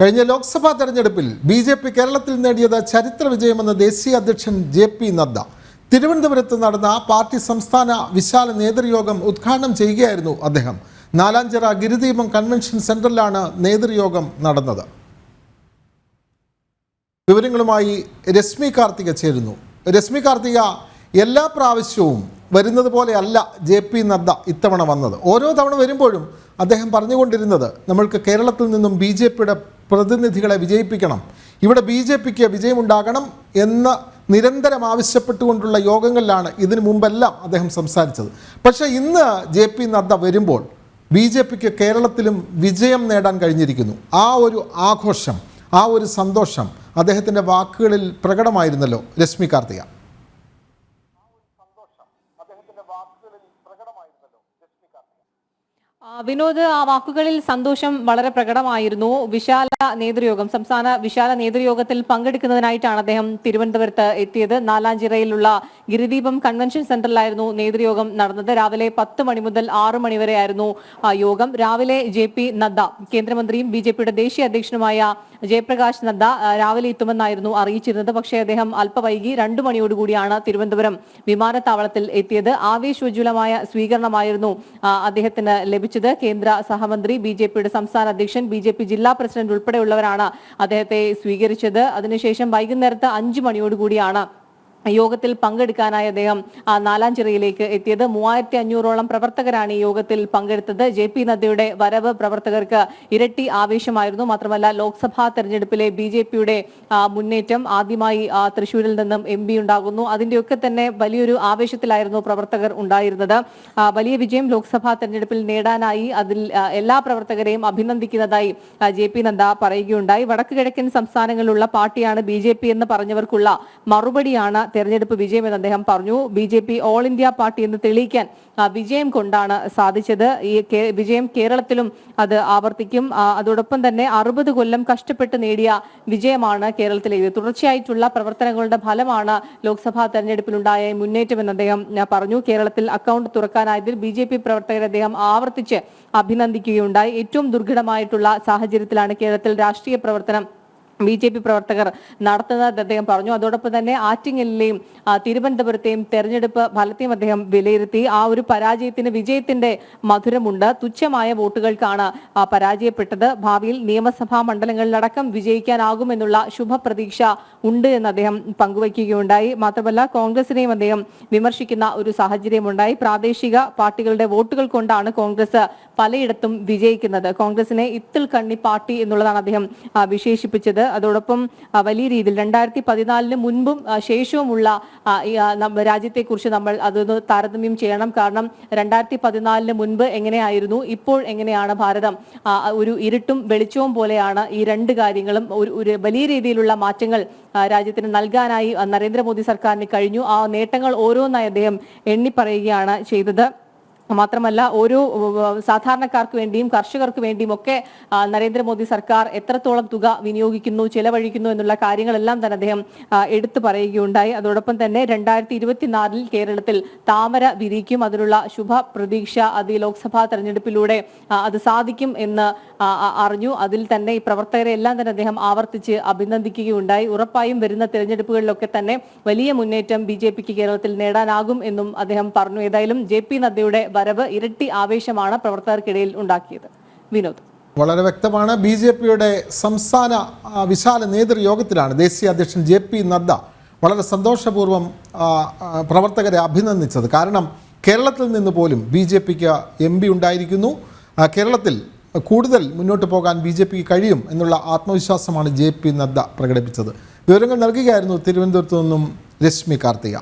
കഴിഞ്ഞ ലോക്സഭാ തെരഞ്ഞെടുപ്പിൽ B J P കേരളത്തിൽ നേടിയത് ചരിത്ര വിജയമെന്ന് ദേശീയ അധ്യക്ഷൻ ജെ പി നദ്ദ. തിരുവനന്തപുരത്ത് നടന്ന പാർട്ടി സംസ്ഥാന വിശാല നേതൃയോഗം ഉദ്ഘാടനം ചെയ്യുകയായിരുന്നു അദ്ദേഹം. നാലാഞ്ചിറ ഗിരിദീപം കൺവെൻഷൻ സെന്ററിലാണ് നേതൃയോഗം നടന്നത്. വിവരങ്ങളുമായി രശ്മി കാർത്തിക ചേരുന്നു. രശ്മി കാർത്തിക എല്ലാ പ്രാവശ്യവും വരുന്നത് പോലെയല്ല ജെ പി നദ്ദ ഇത്തവണ വന്നത്. ഓരോ തവണ വരുമ്പോഴും അദ്ദേഹം പറഞ്ഞുകൊണ്ടിരുന്നത് നമ്മൾക്ക് കേരളത്തിൽ നിന്നും ബി ജെ പിയുടെ പ്രതിനിധികളെ വിജയിപ്പിക്കണം. ഇവിടെ ബി ജെ പിക്ക് വിജയമുണ്ടാകണം എന്ന് നിരന്തരം ആവശ്യപ്പെട്ടുകൊണ്ടുള്ള യോഗങ്ങളിലാണ് ഇതിനു മുമ്പെല്ലാം അദ്ദേഹം സംസാരിച്ചത്. പക്ഷേ ഇന്ന് ജെ പി നദ്ദ വരുമ്പോൾ ബി ജെ പിക്ക് കേരളത്തിലും വിജയം നേടാൻ കഴിഞ്ഞിരിക്കുന്നു. ആ ഒരു ആഘോഷം ആ ഒരു സന്തോഷം അദ്ദേഹത്തിന്റെ വാക്കുകളിൽ പ്രകടമായിരുന്നല്ലോ രശ്മി കാർത്തിക ആ, വിനോദ് ആ വാക്കുകളിൽ സന്തോഷം വളരെ പ്രകടമായിരുന്നു. വിശാല നേതൃയോഗം സംസ്ഥാന വിശാല നേതൃയോഗത്തിൽ പങ്കെടുക്കുന്നതിനായിട്ടാണ് അദ്ദേഹം തിരുവനന്തപുരത്ത് എത്തിയത്. നാലാഞ്ചിറയിലുള്ള ഗിരിദീപം കൺവെൻഷൻ സെന്ററിലായിരുന്നു നേതൃയോഗം നടന്നത്. രാവിലെ പത്ത് മണി മുതൽ ആറു മണി വരെയായിരുന്നു ആ യോഗം. രാവിലെ ജെ പി നദ്ദ കേന്ദ്രമന്ത്രിയും ബി ജെ പിയുടെ ദേശീയ അധ്യക്ഷനുമായ ജയപ്രകാശ് നദ്ദ രാവിലെ എത്തുമെന്നായിരുന്നു അറിയിച്ചിരുന്നത്. പക്ഷേ അദ്ദേഹം അല്പവൈകി രണ്ടു മണിയോടുകൂടിയാണ് തിരുവനന്തപുരം വിമാനത്താവളത്തിൽ എത്തിയത്. ആവേശോജ്വലമായ സ്വീകരണമായിരുന്നു അദ്ദേഹത്തിന് ലഭിച്ചത്. കേന്ദ്ര സഹമന്ത്രി ബി ജെ പിയുടെ സംസ്ഥാന അധ്യക്ഷൻ ബി ജെ പി ജില്ലാ പ്രസിഡന്റ് ഉൾപ്പെടെയുള്ളവരാണ് അദ്ദേഹത്തെ സ്വീകരിച്ചത്. അതിനുശേഷം വൈകുന്നേരത്ത് അഞ്ചു മണിയോടുകൂടിയാണ് യോഗത്തിൽ പങ്കെടുക്കാനായി അദ്ദേഹം നാലാഞ്ചിറയിലേക്ക് എത്തിയത്. മൂവായിരത്തി അഞ്ഞൂറോളം പ്രവർത്തകരാണ് ഈ യോഗത്തിൽ പങ്കെടുത്തത്. ജെ പി നദ്ദയുടെ വരവ് പ്രവർത്തകർക്ക് ഇരട്ടി ആവേശമായിരുന്നു. മാത്രമല്ല ലോക്സഭാ തെരഞ്ഞെടുപ്പിലെ ബി ജെ പിയുടെ മുന്നേറ്റം ആദ്യമായി തൃശൂരിൽ നിന്നും എം പി ഉണ്ടാകുന്നു. അതിന്റെയൊക്കെ തന്നെ വലിയൊരു ആവേശത്തിലായിരുന്നു പ്രവർത്തകർ ഉണ്ടായിരുന്നത്. വലിയ വിജയം ലോക്സഭാ തെരഞ്ഞെടുപ്പിൽ നേടാനായി അതിൽ എല്ലാ പ്രവർത്തകരെയും അഭിനന്ദിക്കുന്നതായി ജെ പി നദ്ദ പറയുകയുണ്ടായി. വടക്കു കിഴക്കൻ സംസ്ഥാനങ്ങളിലുള്ള പാർട്ടിയാണ് ബി ജെ പി എന്ന് പറഞ്ഞവർക്കുള്ള മറുപടിയാണ് തെരഞ്ഞെടുപ്പ് വിജയമെന്ന് അദ്ദേഹം പറഞ്ഞു. B J P all India party എന്ന് തെളിയിക്കാൻ വിജയം കൊണ്ടാണ് സാധിച്ചത്. ഈ വിജയം കേരളത്തിലും അത് ആവർത്തിക്കും. അതോടൊപ്പം തന്നെ അറുപത് കൊല്ലം കഷ്ടപ്പെട്ട് നേടിയ വിജയമാണ് കേരളത്തിലെ തുടർച്ചയായിട്ടുള്ള പ്രവർത്തനങ്ങളുടെ ഫലമാണ് ലോക്സഭാ തെരഞ്ഞെടുപ്പിലുണ്ടായ മുന്നേറ്റമെന്ന് അദ്ദേഹം പറഞ്ഞു. കേരളത്തിൽ അക്കൗണ്ട് തുറക്കാനായതിൽ ബി ജെ പി പ്രവർത്തകരെ അദ്ദേഹം ആവർത്തിച്ച് അഭിനന്ദിക്കുകയുണ്ടായി. ഏറ്റവും ദുർഘടമായിട്ടുള്ള സാഹചര്യത്തിലാണ് കേരളത്തിൽ രാഷ്ട്രീയ പ്രവർത്തനം ബി ജെ പി പ്രവർത്തകർ നടത്തുന്നത് അദ്ദേഹം പറഞ്ഞു. അതോടൊപ്പം തന്നെ ആറ്റിങ്ങലിലെയും തിരുവനന്തപുരത്തെയും തെരഞ്ഞെടുപ്പ് ഫലത്തെയും അദ്ദേഹം വിലയിരുത്തി. ആ ഒരു പരാജയത്തിന് വിജയത്തിന്റെ മധുരമുണ്ട്. തുച്ഛമായ വോട്ടുകൾക്കാണ് പരാജയപ്പെട്ടത്. ഭാവിയിൽ നിയമസഭാ മണ്ഡലങ്ങളിലടക്കം വിജയിക്കാനാകുമെന്നുള്ള ശുഭപ്രതീക്ഷ ഉണ്ട് എന്ന് അദ്ദേഹം പങ്കുവയ്ക്കുകയുണ്ടായി. മാത്രമല്ല കോൺഗ്രസിനെയും അദ്ദേഹം വിമർശിക്കുന്ന ഒരു സാഹചര്യമുണ്ടായി. പ്രാദേശിക പാർട്ടികളുടെ വോട്ടുകൾ കൊണ്ടാണ് കോൺഗ്രസ് പലയിടത്തും വിജയിക്കുന്നത്. കോൺഗ്രസിനെ ഇത്തിൽ കണ്ണി പാർട്ടി എന്നുള്ളതാണ് അദ്ദേഹം വിശേഷിപ്പിച്ചത്. അതോടൊപ്പം വലിയ രീതിയിൽ രണ്ടായിരത്തി പതിനാലിന് മുൻപും ശേഷവുമുള്ള രാജ്യത്തെക്കുറിച്ച് നമ്മൾ അതൊന്ന് താരതമ്യം ചെയ്യണം. കാരണം രണ്ടായിരത്തി പതിനാലിന് മുൻപ് എങ്ങനെയായിരുന്നു ഇപ്പോൾ എങ്ങനെയാണ് ഭാരതം? ഒരു ഇരുട്ടും വെളിച്ചവും പോലെയാണ് ഈ രണ്ട് കാര്യങ്ങളും ഒരു വലിയ രീതിയിലുള്ള മാറ്റങ്ങൾ രാജ്യത്തിന് നൽകാനായി നരേന്ദ്രമോദി സർക്കാരിന് കഴിഞ്ഞു. ആ നേട്ടങ്ങൾ ഓരോന്നായി അദ്ദേഹം എണ്ണി പറയുകയാണ് ചെയ്തത്. മാത്രമല്ല ഓരോ സാധാരണക്കാർക്ക് വേണ്ടിയും കർഷകർക്ക് വേണ്ടിയും ഒക്കെ നരേന്ദ്രമോദി സർക്കാർ എത്രത്തോളം തുക വിനിയോഗിക്കുന്നു ചെലവഴിക്കുന്നു എന്നുള്ള കാര്യങ്ങളെല്ലാം തന്നെ അദ്ദേഹം എടുത്തു പറയുകയുണ്ടായി. അതോടൊപ്പം തന്നെ രണ്ടായിരത്തി ഇരുപത്തിനാലിൽ കേരളത്തിൽ താമര വിരിക്കും. അതിനുള്ള ശുഭ പ്രതീക്ഷ അത് ഈ ലോക്സഭാ തെരഞ്ഞെടുപ്പിലൂടെ അത് സാധിക്കും എന്ന് അറിഞ്ഞു. അതിൽ തന്നെ ഈ പ്രവർത്തകരെ എല്ലാം തന്നെ അദ്ദേഹം ആവർത്തിച്ച് അഭിനന്ദിക്കുകയുണ്ടായി. ഉറപ്പായും വരുന്ന തെരഞ്ഞെടുപ്പുകളിലൊക്കെ തന്നെ വലിയ മുന്നേറ്റം ബി കേരളത്തിൽ നേടാനാകും എന്നും അദ്ദേഹം പറഞ്ഞു. ഏതായാലും ജെ പി നദ്ദയുടെ വരവ് ഇരട്ടി ആവേശമാണ് പ്രവർത്തകർക്കിടയിൽ ഉണ്ടാക്കിയത്. വിനോദ്. വളരെ വ്യക്തമാണ്. ബി ജെ പിയുടെ സംസ്ഥാന വിശാല നേതൃയോഗത്തിലാണ് ദേശീയ അധ്യക്ഷൻ ജെ പി നദ്ദ വളരെ സന്തോഷപൂർവം പ്രവർത്തകരെ അഭിനന്ദിച്ചത്. കാരണം കേരളത്തിൽ നിന്ന് പോലും ബി ജെ പിക്ക് എം പി ഉണ്ടായിരിക്കുന്നു. കേരളത്തിൽ കൂടുതൽ മുന്നോട്ട് പോകാൻ ബി ജെ പിക്ക് കഴിയും എന്നുള്ള ആത്മവിശ്വാസമാണ് ജെ പി നദ്ദ പ്രകടിപ്പിച്ചത്. വിവരങ്ങൾ നൽകുകയായിരുന്നു തിരുവനന്തപുരത്തു നിന്നും രശ്മി കാർത്തിക.